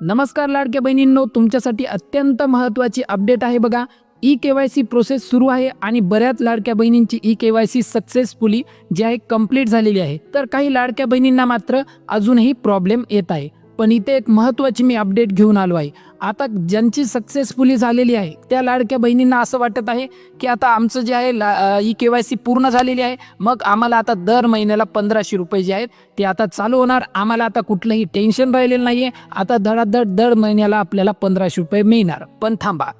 नमस्कार लाडक्या बहिणींनो तुमच्यासाठी अत्यंत महत्त्वाची अपडेट आहे बघा. E K Y C process सुरू आहे आणि बऱ्याच लाडक्या बहिणींची E K Y C successfully जी आहे कंप्लीट झालेली आहे. तर काही लाडक्या बहिणींना मात्र अजूनही प्रॉब्लेम येत आहे. पण इथे एक महत्त्वाची मी अपडेट घेऊन आलो आहे. आता ज्यांची सक्सेसफुली झालेली आहे त्या लाडक्या बहिणींना असं वाटत आहे की आता आमचं जे आहे ला ई के वाय सी पूर्ण झालेली आहे. मग आम्हाला आता दर महिन्याला पंधराशे रुपये जे आहेत ते आता चालू होणार. आम्हाला आता कुठलंही टेन्शन राहिलेलं नाही आहे आता धडाधड दर महिन्याला आपल्याला पंधराशे रुपये मिळणार. पण थांबा.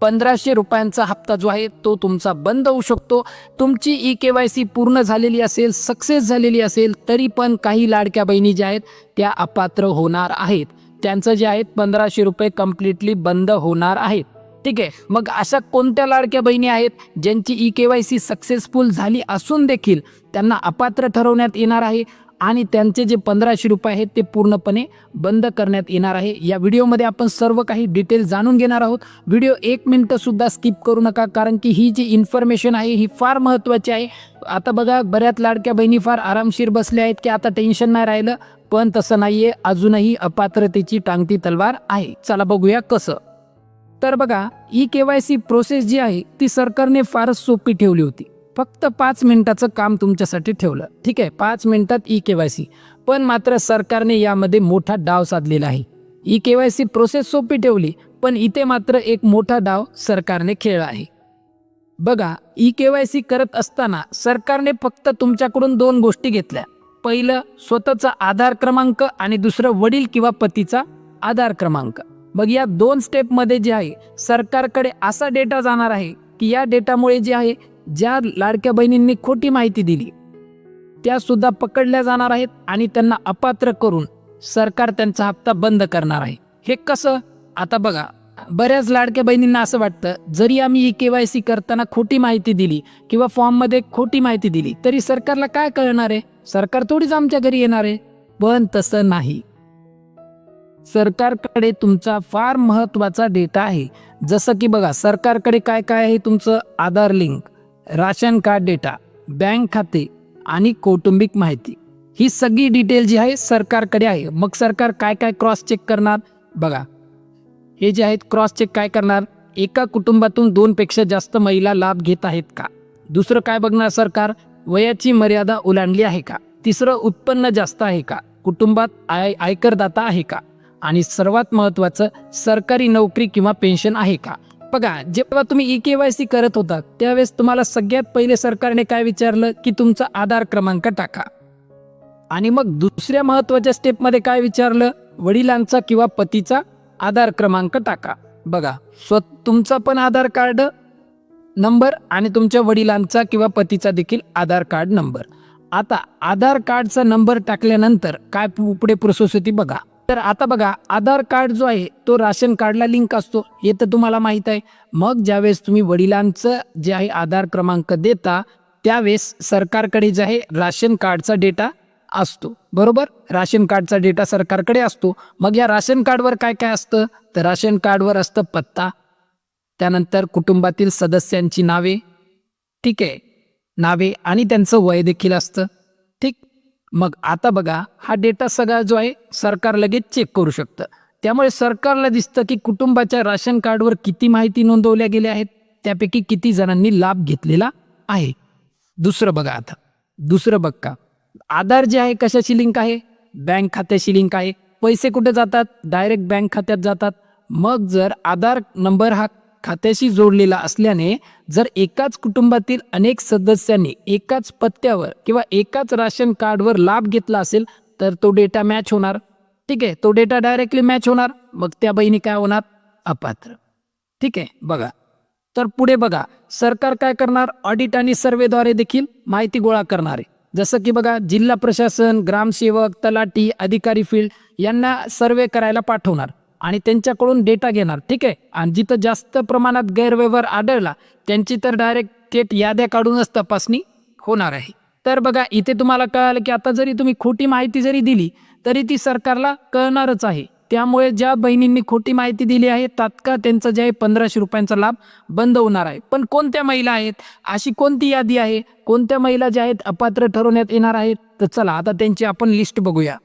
पंधराशे रुपयांचा हप्ता जो आहे तो तुमचा बंद होऊ शकतो. तुमची ई के वाय सी पूर्ण झालेली असेल सक्सेस झालेली असेल तरी पण काही लाडक्या बहिणी ज्या आहेत त्या अपात्र होणार आहेत. त्यांचं जे आहेत पंधराशे रुपये कम्प्लिटली बंद होणार आहेत. ठीक आहे? मग अशा कोणत्या लाडक्या बहिणी आहेत ज्यांची E K Y C successful झाली असून देखील त्यांना अपात्र ठरवण्यात येणार आहे? आणि त्यांचे जे पंधराशे रुपये आहेत ते पूर्णपणे बंद करण्यात येणार आहे. या व्हिडिओमध्ये आपण सर्व काही डिटेल जाणून घेणार आहोत. व्हिडिओ एक मिनटंसुद्धा स्किप करू नका कारण की ही जी इन्फॉर्मेशन आहे ही फार महत्त्वाची आहे. आता बघा बऱ्याच लाडक्या बहिणी फार आरामशीर बसल्या आहेत की आता टेन्शन नाही राहिलं पण तसं नाही आहे अजूनही अपात्रतेची टांगती तलवार आहे. चला बघूया कसं. तर बघा E K Y C process जी आहे ती सरकारने फारच सोपी ठेवली होती. फक्त पाच मिनिटाचं काम तुमच्यासाठी ठेवलं. ठीक आहे पाच मिनिटात ई के वाय सी. पण मात्र सरकारने यामध्ये मोठा डाव साधलेला आहे. E K Y C process सोपी ठेवली पण इथे मात्र एक मोठा डाव सरकारने खेळला आहे. बघा ई के वाय सी करत असताना सरकारने फक्त तुमच्याकडून दोन गोष्टी घेतल्या. पहिलं स्वतःचा आधार क्रमांक आणि दुसरं वडील किंवा पतीचा आधार क्रमांक. मग या दोन स्टेपमध्ये जे आहे सरकारकडे असा डेटा जाणार आहे की या डेटामुळे जे आहे ज्या लाडक्या बहिणींनी खोटी माहिती दिली त्या सुद्धा पकडल्या जाणार आहेत आणि त्यांना अपात्र करून सरकार त्यांचा हप्ता बंद करणार आहे. हे कसं? आता बघा बऱ्याच लाडक्या बहिणींना असं वाटतं जरी आम्ही ही के वाय सी करताना खोटी माहिती दिली किंवा फॉर्ममध्ये खोटी माहिती दिली तरी सरकारला काय कळणार आहे? सरकार थोडीच आमच्या घरी येणार आहे. पण तसं नाही. सरकारकडे तुमचा फार महत्त्वाचा डेटा आहे. जसं की बघा सरकारकडे काय काय आहे तुमचं Aadhaar link. Ration card data bank खाते आणि कौटुंबिक माहिती. ही सगळी डिटेल जी आहे सरकारकडे आहे. मग सरकार काय काय क्रॉस चेक करणार? बघा. हे जे आहेत क्रॉस चेक काय करणार? एका कुटुंबातून दोनपेक्षा जास्त महिला लाभ घेत आहेत का? दुसरं काय बघणार सरकार? वयाची मर्यादा ओलांडली आहे का? तिसरं उत्पन्न जास्त आहे का? कुटुंबात आय आयकरदाता आहे का? आणि सर्वात महत्त्वाचं सरकारी नोकरी किंवा पेन्शन आहे का? बघा जेव्हा तुम्ही ई के वाय सी करत होता त्यावेळेस तुम्हाला सगळ्यात पहिले सरकारने काय विचारलं? की तुमचा आधार क्रमांक टाका. आणि मग दुसऱ्या महत्त्वाच्या स्टेपमध्ये काय विचारलं? वडिलांचा किंवा पतीचा आधार क्रमांक टाका. बघा स्व तुमचा पण आधार कार्ड नंबर आणि तुमच्या वडिलांचा किंवा पतीचा देखील आधार कार्ड नंबर. आता आधार कार्डचा नंबर टाकल्यानंतर काय पु- पुढे प्रोसेस होती बघा. तर आता बघा आधार कार्ड जो आहे तो राशन कार्डला लिंक असतो. हे तर तुम्हाला माहीत आहे. मग ज्यावेळेस तुम्ही वडिलांचं जे आहे आधार क्रमांक देता त्यावेळेस सरकारकडे जे आहे राशन कार्डचा डेटा असतो. बरोबर? राशन कार्डचा डेटा सरकारकडे असतो. मग या राशन कार्डवर काय काय असतं? तर राशन कार्डवर असतं पत्ता. त्यानंतर कुटुंबातील सदस्यांची नावे. ठीक आहे? नावे आणि त्यांचं वय देखील असतं. ठीक? मग आता बघा हा डेटा सगळा जो आहे सरकार लगेच चेक करू शकतं. त्यामुळे सरकारला दिसतं की कुटुंबाच्या राशन कार्डवर किती माहिती नोंदवल्या गेल्या आहेत त्यापैकी किती जणांनी लाभ घेतलेला आहे. दुसरं बघा आता. दुसरं बघ का. आधार जे आहे कशाची लिंक आहे? बँक खात्याशी लिंक आहे. पैसे कुठे जातात? डायरेक्ट बँक खात्यात जातात. मग जर आधार नंबर हा खात्याशी जोडलेला असल्याने जर एकाच कुटुंबातील अनेक सदस्यांनी एकाच पत्त्यावर किंवा एकाच राशन कार्डवर लाभ घेतला असेल तर तो डेटा मॅच होणार. ठीक आहे तो डेटा डायरेक्टली मॅच होणार. मग त्या बहिणी काय होणार? अपात्र. ठीक आहे बघा. तर पुढे बघा सरकार काय करणार? ऑडिट आणि सर्वेद्वारे देखील माहिती गोळा करणार. आहे जसं की बघा जिल्हा प्रशासन ग्रामसेवक तलाठी अधिकारी फील्ड यांना सर्वे करायला पाठवणार. आणि त्यांच्याकडून डेटा घेणार ठीक आहे? आणि जिथं जास्त प्रमाणात गैरव्यवहार आढळला त्यांची तर डायरेक्ट थेट याद्या काढूनच तपासणी होणार आहे. तर बघा इथे तुम्हाला कळालं की आता जरी तुम्ही खोटी माहिती जरी दिली तरी ती सरकारला कळणारच आहे. त्यामुळे ज्या बहिणींनी खोटी माहिती दिली आहे तात्काळ त्यांचं जे आहे पंधराशे रुपयांचा लाभ बंद होणार आहे. पण कोणत्या महिला आहेत? अशी कोणती यादी आहे? कोणत्या महिला ज्या आहेत अपात्र ठरवण्यात येणार आहेत? तर चला आता त्यांची आपण लिस्ट बघूया.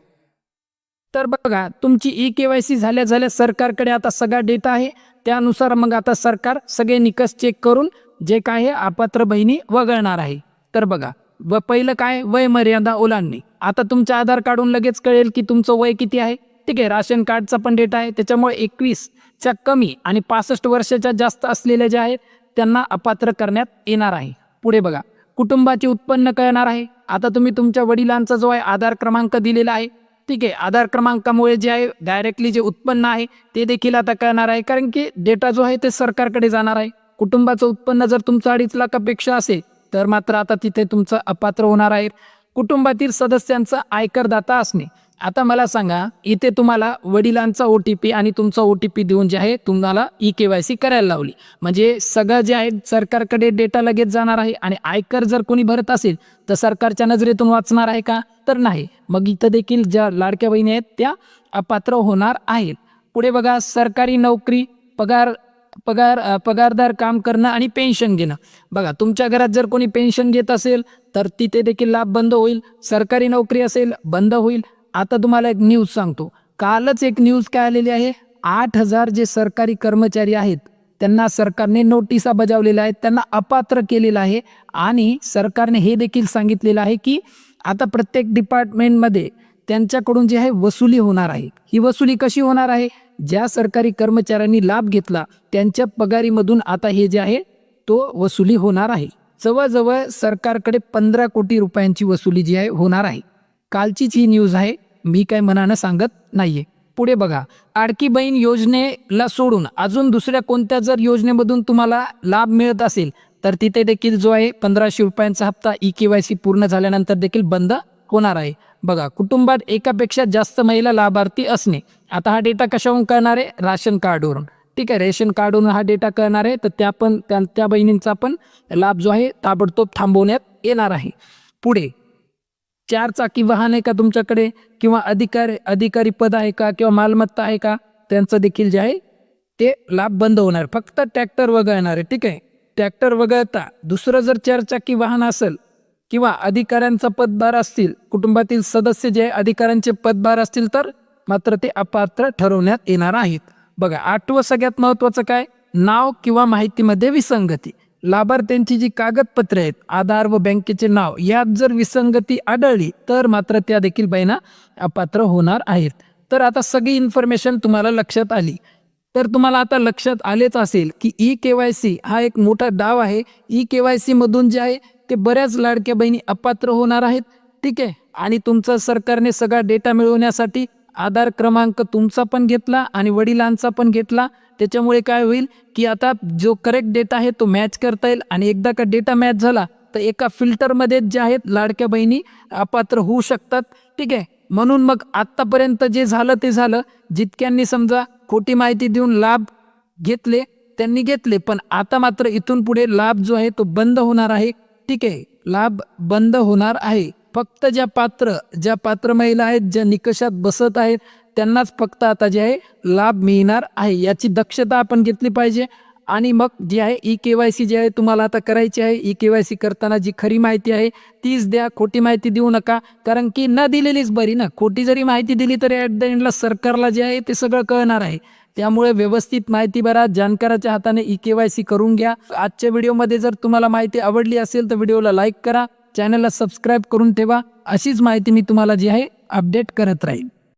तर बघा तुमची ई के वाय सी झाल्या झाल्या सरकारकडे आता सगळा डेटा आहे. त्यानुसार मग आता सरकार सगळे निकष चेक करून जे काय आहे अपात्र बहिणी वगळणार आहे. तर बघा व पहिलं काय? वय मर्यादा ओलांडणे. आता तुमच्या आधार कार्डून लगेच कळेल की तुमचं वय किती आहे. ठीक आहे राशन कार्डचा पण डेटा आहे. त्याच्यामुळे एकवीसच्या कमी आणि पासष्ट वर्षाच्या जास्त असलेल्या ज्या आहेत त्यांना अपात्र करण्यात येणार आहे. पुढे बघा कुटुंबाचे उत्पन्न कळणार आहे. आता तुम्ही तुमच्या वडिलांचा जो आहे आधार क्रमांक दिलेला आहे ठीक आहे. आधार क्रमांकामुळे जे आहे डायरेक्टली जे उत्पन्न आहे ते देखील आता कळणार आहे. कारण की डेटा जो आहे ते सरकारकडे जाणार आहे. कुटुंबाचं उत्पन्न जर तुमचं अडीच लाखापेक्षा असेल तर मात्र आता तिथे तुमचं अपात्र होणार आहे. कुटुंबातील सदस्यांचा आयकरदाता असणे. आता मला सांगा इथे तुम्हाला वडिलांचा ओ टी पी आणि तुमचा ओ टी पी देऊन जे आहे तुम्हाला ई के वाय सी करायला लावली. म्हणजे सगळं जे आहे सरकारकडे डेटा लगेच जाणार आहे आणि आयकर जर कोणी भरत असेल तर सरकारच्या नजरेतून वाचणार आहे का? तर नाही. मग इथं देखील ज्या लाडक्या बहिणी आहेत त्या अपात्र होणार आहेत. पुढे बघा सरकारी नोकरी पगार पगार पगारदार काम करणं आणि पेन्शन घेणं. बघा तुमच्या घरात जर कोणी पेन्शन घेत असेल तर तिथे देखील लाभ बंद होईल. सरकारी नोकरी असेल बंद होईल. आता तुम्हाला एक न्यूज सांगतो. कालच एक न्यूज काय आलेली आहे? आठ हजार जे सरकारी कर्मचारी आहेत त्यांना सरकारने नोटिसा बजावलेल्या आहेत त्यांना अपात्र केलेलं आहे आणि सरकारने हे देखील सांगितलेलं आहे की आता प्रत्येक डिपार्टमेंटमध्ये त्यांच्याकडून जे आहे वसुली होणार आहे. ही वसुली कशी होणार आहे? ज्या सरकारी कर्मचाऱ्यांनी लाभ घेतला त्यांच्या पगारीमधून आता हे जे आहे तो वसुली होणार आहे. जवळजवळ सरकारकडे पंधरा कोटी रुपयांची वसुली जी आहे होणार आहे. कालचीच ही न्यूज आहे. मी काय मनानं सांगत नाहीये. पुढे बघा. आडकी बहीण योजनेला सोडून अजून दुसऱ्या कोणत्या जर योजनेमधून तुम्हाला लाभ मिळत असेल तर तिथे देखील जो आहे पंधराशे रुपयांचा हप्ता ई के वाय सी पूर्ण झाल्यानंतर देखील बंद होणार आहे. बघा कुटुंबात एकापेक्षा जास्त महिला लाभार्थी असणे आता हा डेटा कशावरून कळणार आहे? राशन कार्डवरून. ठीक आहे रेशन कार्डवरून हा डेटा कळणार आहे तर त्या पण त्या त्या बहिणींचा पण लाभ जो आहे ताबडतोब थांबवण्यात येणार आहे. पुढे चार चाकी वाहन आहे का तुमच्याकडे? किंवा अधिकारी अधिकारी पद आहे का? किंवा मालमत्ता आहे का? त्यांचं देखील जे आहे ते लाभ बंद होणार. फक्त ट्रॅक्टर वगळणार आहे ठीक आहे? ट्रॅक्टर वगळता दुसरं जर चारचाकी वाहन असेल किंवा अधिकाऱ्यांचा पदभार असतील कुटुंबातील सदस्य जे अधिकाऱ्यांचे पदभार असतील तर मात्र ते अपात्र ठरवण्यात येणार आहेत. बघा आठवं सगळ्यात महत्त्वाचं काय? नाव किंवा माहितीमध्ये विसंगती. लाभार्थ्यांची जी कागदपत्रे आहेत आधार व बँकेचे नाव यात जर विसंगती आढळली तर मात्र त्या देखील बहिणा अपात्र होणार आहेत. तर आता सगळी इन्फॉर्मेशन तुम्हाला लक्षात आली. तर तुम्हाला आता लक्षात आलेच असेल की ई के वाय सी हा एक मोठा डाव आहे. ई के वाय सीमधून जे आहे ते बऱ्याच लाडक्या बहिणी अपात्र होणार आहेत. ठीक आहे? आणि तुमचा सरकारने सगळा डेटा मिळवण्यासाठी आधार क्रमांक तुमचा पण घेतला आणि वडिलांचा पण घेतला. त्याच्यामुळे काय होईल की आता जो करेक्ट डेटा आहे तो मॅच करता येईल आणि एकदा का डेटा मॅच झाला तर एका फिल्टरमध्ये जे आहेत लाडक्या बहिणी अपात्र होऊ शकतात. ठीक आहे? म्हणून मग आत्तापर्यंत जे झालं ते झालं. जितक्यांनी समजा खोटी माहिती देऊन लाभ घेतले त्यांनी घेतले. पण आता मात्र इथून पुढे लाभ जो आहे तो बंद होणार आहे. ठीक आहे? लाभ बंद होणार आहे. फक्त ज्या पात्र ज्या पात्र महिला आहेत ज्या निकषात बसत आहेत त्यांनाच फक्त आता जे आहे लाभ मिळणार आहे. याची दक्षता आपण घेतली पाहिजे. आणि मग जी आहे ई के वाय सी जी आहे तुम्हाला आता करायची आहे. ई के वाय सी करताना जी खरी माहिती आहे तीच द्या. खोटी माहिती देऊ नका. कारण की न दिलेलीच बरी ना. खोटी जरी माहिती दिली तरी ॲट द एंडला सरकारला जे आहे ते सगळं कळणार आहे. त्यामुळे व्यवस्थित माहिती भरा. जाणकाराच्या हाताने ई के वाय सी करून घ्या. आजच्या व्हिडिओमध्ये जर तुम्हाला माहिती आवडली असेल तर व्हिडिओला लाईक करा. चॅनलला सबस्क्राईब करून ठेवा. अशीच माहिती मी तुम्हाला जी आहे अपडेट करत राहील